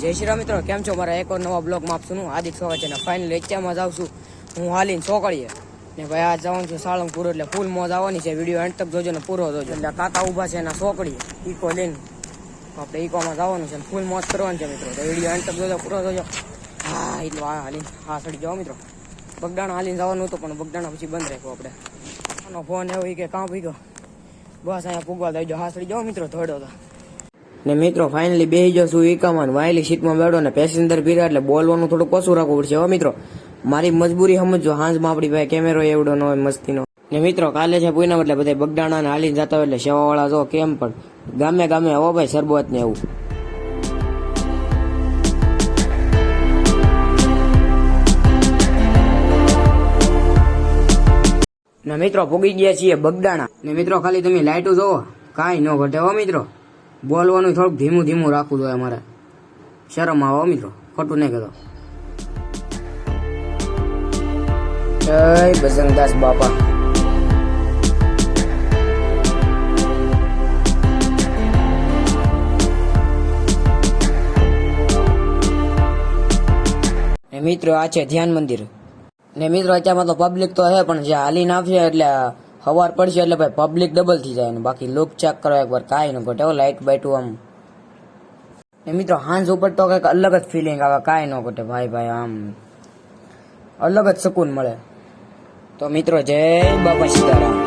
જય શ્રી રામ મિત્રો, કેમ છો? મારા એક નવા બ્લોગમાં આપશું હું આદિત્ય સ્વાગત છે ને ફાઇનલી અત્યારમાં જાઉં છું. હું હાલીને ચોકડીએ ને ભાઈ આ જવાનું છું સાળંગપુર એટલે ફૂલ મોજ આવવાની છે. વીડિયો એન્ડ તક જોજો ને પૂરો જોજો. એટલે કાકા ઊભા છે એના ચોકડીએ ઈકો લઈને. આપણે ઈકોમાં જવાનું છે ફૂલ મોજ કરવાનું છે મિત્રો. તો વીડિયો એન્ડ તક જોજો, પૂરો જોજો. હા, એટલું આ હાલીને હા સડી જાઓ મિત્રો. બગડાણા હાલીને જવાનું હતું, પણ બગડાણા પછી બંધ રાખ્યો આપણે. આનો ફોન એવો કે, કાં ગયો બસ અહીંયા પૂગવા દઈ જાઓ હા સડી જાઓ મિત્રો થોડો તો. ને મિત્રો ફાઇનલી બેસી જાઉં એકાવન વાયલી સીટમાં બેઠો ને પેસેન્જર ભીરા એટલે બોલવાનું થોડું ઓછું રાખવું પડશે. હો મિત્રો, મારી મજબૂરી સમજો, હાંજમાં આપણી પાસે કેમેરો એવડો ન હોય, મસ્તીનો. ને મિત્રો, કાલે છે પૂનમ એટલે બધા બગડાણા ને હાલીને જતા હોય એટલે સેવાવાળા જો કેમ પણ. ગામે ગામે હો ભાઈ શરબત ને એવું. ને મિત્રો, ભૂગી ગયા છીએ બગડાણા ને મિત્રો, ખાલી તમે લાઈટો જોવો કાંઈ ન ઘટે હો મિત્રો. બોલવાનું થોડુંક ધીમું ધીમું રાખવું જોઈએ અમારે. શરમ આવો મિત્રો, ખોટું નહીં કહેતો. જય બજરંગદાસ બાપા. મિત્રો, આ છે ધ્યાન મંદિર. ને મિત્રો, અત્યારમાં તો પબ્લિક તો હે પણ જે હાલી નાખશે એટલે હવાર પડશે એટલે ભાઈ પબ્લિક ડબલ થઈ જાય ને બાકી લુક ચેક કરો એકવાર, કાંઈ ન ઘટે લાઇટ બાઈટું આમ. ને મિત્રો, હાંજ ઉપર તો કંઈક અલગ જ ફિલિંગ આવે, કાંઈ ન ઘટે, ભાઈ ભાઈ, આમ. અલગ જ સુકૂન મળે. તો મિત્રો, જય બાપા સીતારામ.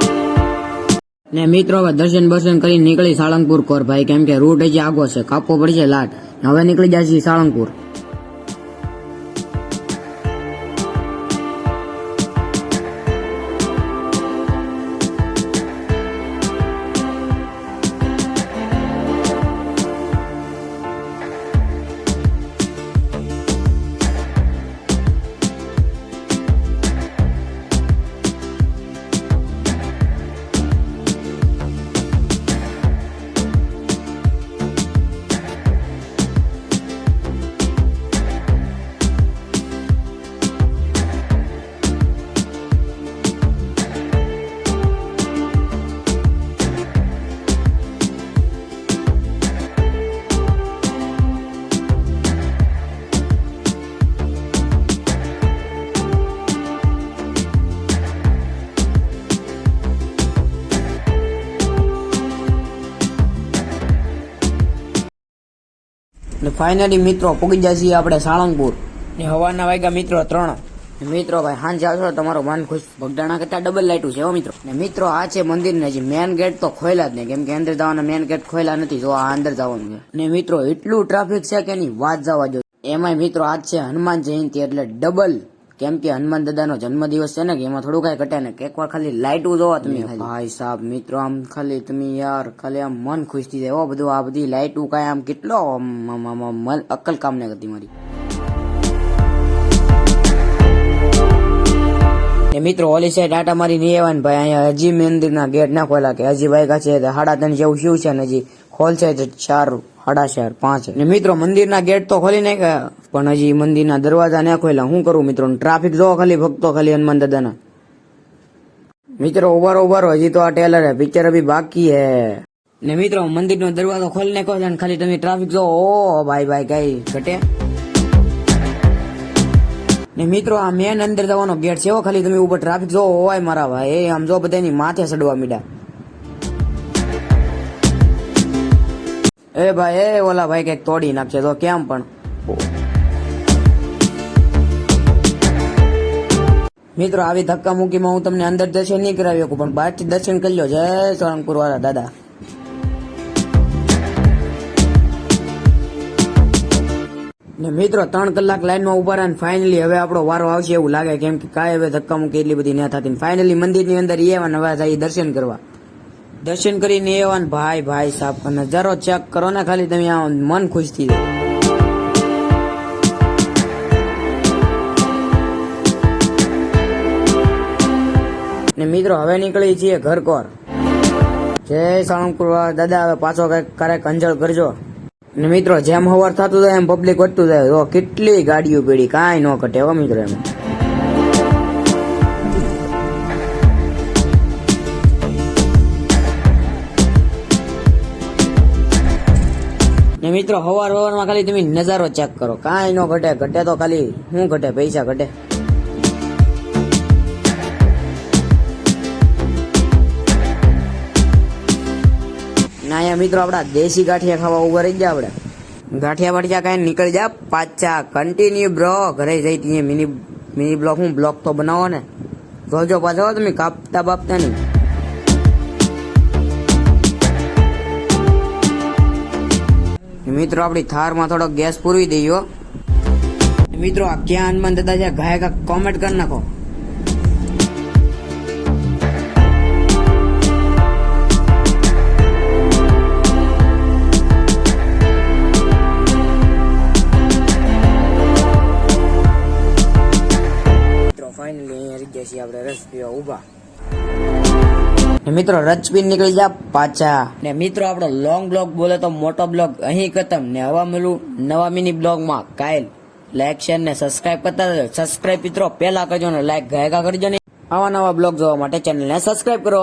ને મિત્રો, હવે દર્શન બર્શન કરી નીકળી સાળંગપુર કોર. ભાઈ, કેમ કે રૂટ હજી આગો છે, કાપવો પડશે લાટ. હવે નીકળી જાય છે સાળંગપુર. ને ફાઇનલી મિત્રો પૂગી જાય આપણે સાળંગપુર. ને હવાના વાગ્યા મિત્રો ત્રણ. મિત્રો ભાઈ સાંજે આવશો તમારો મન ખુશ. બગડાણા કરતા ડબલ લાઈટું છે હો મિત્રો. ને મિત્રો આ છે મંદિર ને હજી મેન ગેટ તો ખોયલા જ નહીં. કેમ કે અંદર જવાના મેન ગેટ ખોયલા નથી. જો આ અંદર જવાનું છે. ને મિત્રો એટલું ટ્રાફિક છે કે નહીં વાત જવા જો એમાંય મિત્રો આજ છે હનુમાન જયંતિ એટલે ડબલ કેમ કે હનુમાન દાદાનો જન્મદિવસ છે ને કે એમાં થોડું કઈ ઘટે ને. કે એકવાર ખાલી લાઈટું જોવો તમે ભાઈ સાહેબ મિત્રો આમ ખાલી તમે યાર ખાલી આમ મન ખુશ થઈ જાય. બધું આ બધી લાઈટું કાંઈ આમ કેટલો મન અક્કલ કામ ને કરતી મારી. એ મિત્રો ઓલી સાઈડ આટા મારી નહીં આવવાની ભાઈ અહીંયા હજી મંદિરના ગેટ ના ખોલા કે હજી ભાઈ છે તો સાડા ત્રણ જેવું શું છે ને હજી. ખોલશે ચાર, સાડા ચાર, પાંચ. ને મિત્રો, મંદિરના ગેટ તો ખોલી નાખ્યા. પણ હજી મંદિરના દરવાજા ના ખોલ્યા. શું કરું મિત્રો? ટ્રાફિક જોવો ખાલી ભક્તો ખાલી હનુમાન દાદાના. મિત્રો ઉભારો ઉભારો હજી તો આ ટેલર હે. પિક્ચર અભી બાકી હે. ને મિત્રો, મંદિરનો દરવાજો ખોલી નાખ્યો અને ખાલી તમે ટ્રાફિક જો. ઓ, ભાઈ ભાઈ, કઈ ઘટે? ને મિત્રો, આ મેન અંદર જવાનો ગેટ છે ખાલી તમે ઉપર ટ્રાફિક જો હોય મારા ભાઈ. આમ જો બધાની માથે સડવા મીડા. એ ભાઈ, એ ઓલા ભાઈ કંઈક તોડી નાખશે. તો કેમ પણ? મિત્રો, આવી ધક્કા મૂકીમાં હું તમને અંદર દર્શન નહીં કરાવી શકું, પણ બહારથી દર્શન કરી લો જય સોલંકપુર વાળા, દાદા. ને મિત્રો, ત્રણ કલાક લાઈનમાં ઊભા રહ્યા ફાઇનલી હવે આપણો વારો આવશે એવું લાગે, કેમ કે કાંઈ હવે ધક્કા મૂકી એટલી બધી ના થતી ફાઇનલી મંદિરની અંદર એવા નવા જાય દર્શન કરવા. દર્શન કરીને એવા ને ભાઈ ભાઈ સાહેબ નજારો ચેક કરો ને ખાલી તમે આ મન ખુશ થઈ જાય ને મિત્રો, હવે નીકળી છીએ ઘર કોર જય સાળંગપુર દાદા, હવે પાછો કંઈક ક્યારેક અંજળ કરજો. ને મિત્રો, જેમ હવાર થતું જાય એમ પબ્લિક વધતું જાય. કેટલી ગાડીઓ પીડી, કાંઈ ન ઘટે હો મિત્રો એમ. ને મિત્રો, હવાર હવારમાં ખાલી તમે નજારો ચેક કરો. કાંઈ નો ઘટે ઘટે તો ખાલી શું ઘટે, પૈસા ઘટે. ના અહીંયા મિત્રો આપડા દેશી ગાંઠિયા ખાવા ઊભા રહી ગયા આપણે. ગાંઠિયા વાઠિયા કાંઈ નીકળી જા? પાછા કન્ટિન્યુ બ્રો ઘરે જઈ ત્યાં મિની મિની બ્લોક હું બ્લોક તો બનાવો ને. જોજો પાછો તમે કાપતા બાપતા નહીં. મિત્રો, આપણી થારમાં થોડો ગેસ પૂરવી દઈએ મિત્રો, આ ક્યાં હનુમાન દાદા છે ગાય કોમેન્ટ કરી નાખો. ફાઇનલી અહીંયા છીએ આપણે, રસ પીવા ઊભા. મિત્રો રચપીન નીકળી જા પાછા. ને મિત્રો, આપણો લોંગ બ્લોગ બોલે તો મોટો બ્લોગ અહીં ખતમ. ને હવા મળું નવા મિની બ્લોગમાં કાયલ લાઈક શેર ને સબસ્ક્રાઇબ કરતા સબસ્ક્રાઇબ મિત્રો, પહેલા કરજો ને લાઈક ગાયકા કરજો ને. આવા નવા બ્લોગ જોવા માટે ચેનલને સબસ્ક્રાઇબ કરો.